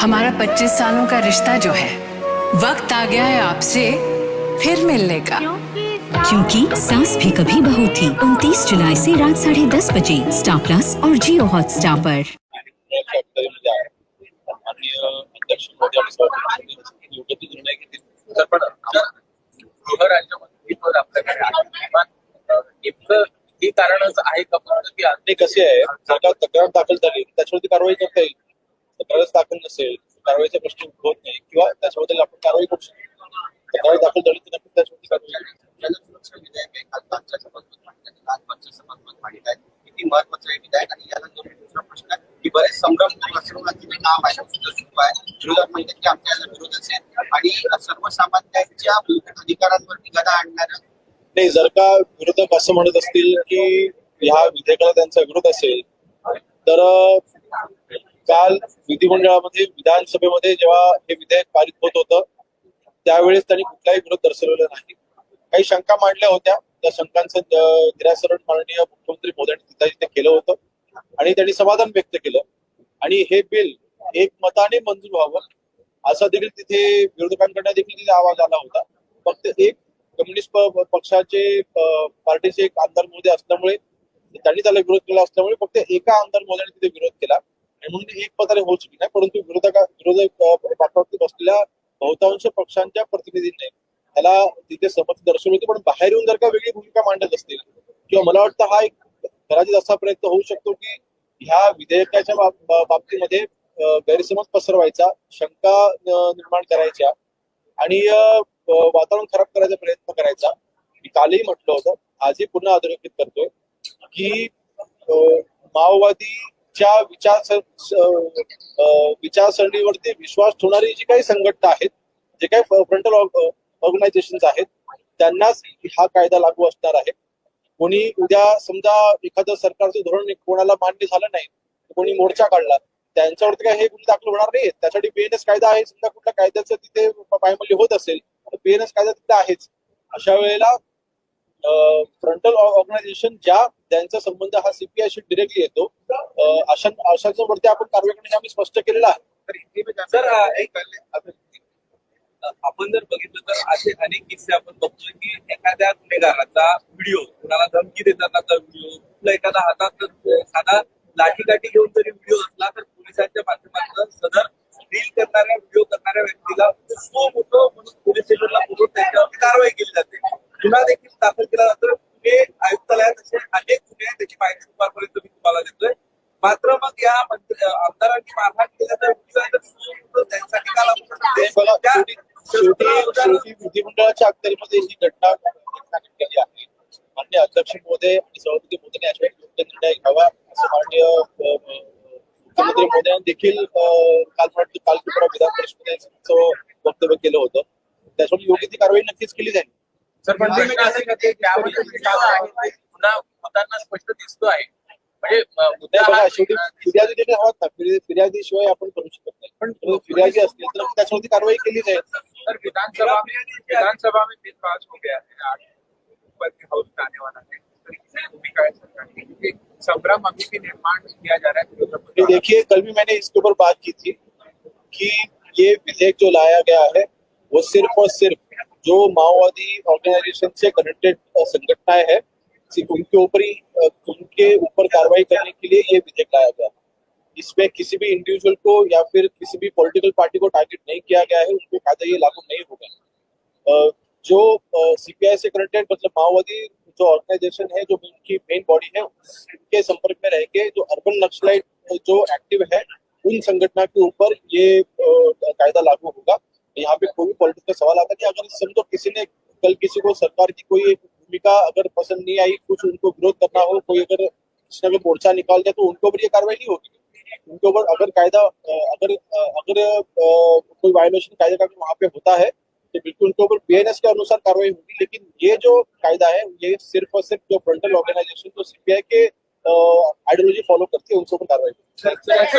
हमारा 25 सालों का रिश्ता जो है वक्त आ गया है आपसे फिर मिलने का। क्योंकि सास भी कभी बहू थी उनतीस जुलाई से रात साढ़े दस बजे स्टार प्लस और जियो पर। पण आमच्या गृहराज्यमंत्रीपद आपल्याकडे आहे हे कारणच आहे का फक्त की कसे आहे तक्रार दाखल झाली तक्रारच दाखल नसेल कारवाईचा प्रश्न होत नाही किंवा त्याच्याबद्दल आपण कारवाई करू शकतो तक्रार दाखल झाली तर नक्कीच त्याच्यावरती कारवाई करू. किती महत्वाचं आहे विधेयक आणि याला जोडून दुसरा प्रश्न आहे की बरेच संभ्रम आश्रमाचे जे नाव आहे सुद्धा सुरू आहे. विरोधक म्हणतात की आमच्याला विरोध असेल आणि सर्वसामान्यांच्या मूलभूत अधिकारांवरती गदा आणणारं नाही जर का विरोधक असं म्हणत असतील की ह्या विधेयकाला त्यांचा विरोध असेल तर काल विधिमंडळामध्ये विधानसभेमध्ये जेव्हा हे विधेयक पारित होत होतं त्यावेळेस त्यांनी कुठलाही विरोध दर्शवलेला नाही. काही शंका मांडल्या होत्या. त्या शंकांचं निरासरण माननीय मुख्यमंत्री मोदी तिथे केलं होतं आणि त्यांनी समाधान व्यक्त केलं. आणि हे बिल एक मताने मंजूर व्हावं असा देखील तिथे विरोधकांकडनं देखील तिथे आवाज आला होता. फक्त एक कम्युनिस्ट पक्षाचे पार्टीचे एक आमदार मोदी असल्यामुळे त्यांनी त्याला विरोध केला असल्यामुळे फक्त एका आमदार मोदीने तिथे विरोध केला. आणि म्हणून एक प्रकारे होऊ शकली नाही परंतु विरोधका विरोधक पाठवती बसलेल्या बहुतांश पक्षांच्या प्रतिनिधींनी त्याला तिथे समर्थन दर्शवली होती पण बाहेर येऊन जर का वेगळी भूमिका मांडत असतील किंवा मला वाटतं हा एक कदाचित असा प्रयत्न होऊ शकतो की ह्या विधेयकाच्या बाबतीमध्ये गैरसमज पसरवायचा शंका निर्माण करायच्या आणि वातावरण खराब करायचा प्रयत्न करायचा. मी कालही म्हटलं होतं आजही पुन्हा अधोरेखित करतोय की माओवादी च्या विचार विचारसरणीवरती विश्वास ठेवणारी जी काही संघटना आहेत जे काही फ्रंटल ऑर्गनायझेशन आहेत त्यांनाच हा कायदा लागू असणार आहे. कोणी उद्या समजा एखादं सरकारचं धोरण कोणाला मान्य झालं नाही तर कोणी मोर्चा काढला त्यांच्यावरती काय हे गुन्हे दाखल होणार नाही त्यासाठी बीएनएस कायदा आहे समजा कुठल्या कायद्याचं तिथे पायमल्य होत असेल तर बीएनएस कायदा तिथे आहेच. अशा वेळेला फ्रंटल ऑर्गनायझेशन ज्या त्यांचा संबंध हा सीपीआयशी डिरेक्टली येतो. अशांवरती आपण कारवाई करणे हे आम्ही स्पष्ट केलेलं आहे. सर एक आपण जर बघितलं तर असे अनेक किस्से आपण बघतोय की एखाद्या गुन्हेगाराचा व्हिडिओ कुणाला धमकी देतानाचा व्हिडिओ कुठला एखादा हातात साधा लाठीकाठी घेऊन जरी व्हिडिओ असला तर पोलिसांच्या माध्यमातून सदर रील करणाऱ्या व्हिडिओ करणाऱ्या व्यक्तीला सो मोठं म्हणून पोलीस स्टेशनला बोलून त्यांच्यावर कारवाई केली जाते. गुन्हा देखील दाखल केला जातो. विधिमंडळाच्या अखत्यारीमध्ये ही घटना घडलेली आहे मान्य अध्यक्ष महोदय आणि सभापती मोदींनी याच्यावर योग्य निर्णय घ्यावा असं माननीय मुख्यमंत्री मोदयांनी देखील अ, काल वाटतं काल त्रिपुरा विधान परिषदेचं वक्तव्य केलं होतं. त्याच्यावर योग्य ती कारवाई नक्कीच केली जाईल. सर पण ते असं का ते त्यावेळी पुन्हा होताना स्पष्ट दिसतो आहे. म्हणजे हा फिर्यादी देखील हवात ना फिर्या- फिर्यादीशिवाय आपण करू शकत नाही. पण फिर्यादी असतील तर त्याच्यावरती कारवाई केली जाईल. सर विधानसभा में विधानसभा में बिल पास हो गया है आज। ऊपर के हाउस में आने वाला है। संभ्रम अभी भी निर्माण किया जा रहा है विरोध कि पक्ष देखिए कल भी मैंने इसके ऊपर बात की थी कि ये विधेयक जो लाया गया है वो सिर्फ़ और सिर्फ़ जो माओवादी ऑर्गेनाइजेशन से कनेक्टेड संगठनाएँ हैं सिर्फ़ उनके ऊपर ही उनके ऊपर कार्रवाई करने के लिए ये विधेयक लाया गया इसमें किसी भी इंडिविजुअल को या फिर किसी भी पॉलिटिकल पार्टी को टारगेट नहीं किया गया है, उनको कायदा ये लागू नहीं होगा जो सीपीआई से कनेक्टेड मतलब माओवादी जो ऑर्गेनाइजेशन है, जो उनकी मेन बॉडी है, उनके संपर्क में रह के जो अर्बन नक्सलाइट जो एक्टिव है, उन संगठनों के ऊपर ये कायदा लागू होगा। यहाँ पे कोई पॉलिटिकल सवाल आता है अगर समझो किसी ने, कल किसी को सरकार की कोई भूमिका अगर पसंद नहीं आई, कुछ उनको विरोध करना हो, कोई अगर किसी ने मोर्चा निकाल दिया तो उनके ऊपर ये कार्रवाई नहीं होगी। उनके ऊपर अगर कायदा अगर अगर कोई वायोलेशन कायदे का वहाँ पे होता है तो बिल्कुल उनके ऊपर बीएनएस के अनुसार कार्रवाई होगी लेकिन ये जो कायदा है ये सिर्फ़ और सिर्फ़ जो फ्रंटल ऑर्गेनाइजेशन जो सीपीआई के आइडियोलॉजी फॉलो करती है उनके ऊपर कार्रवाई होगी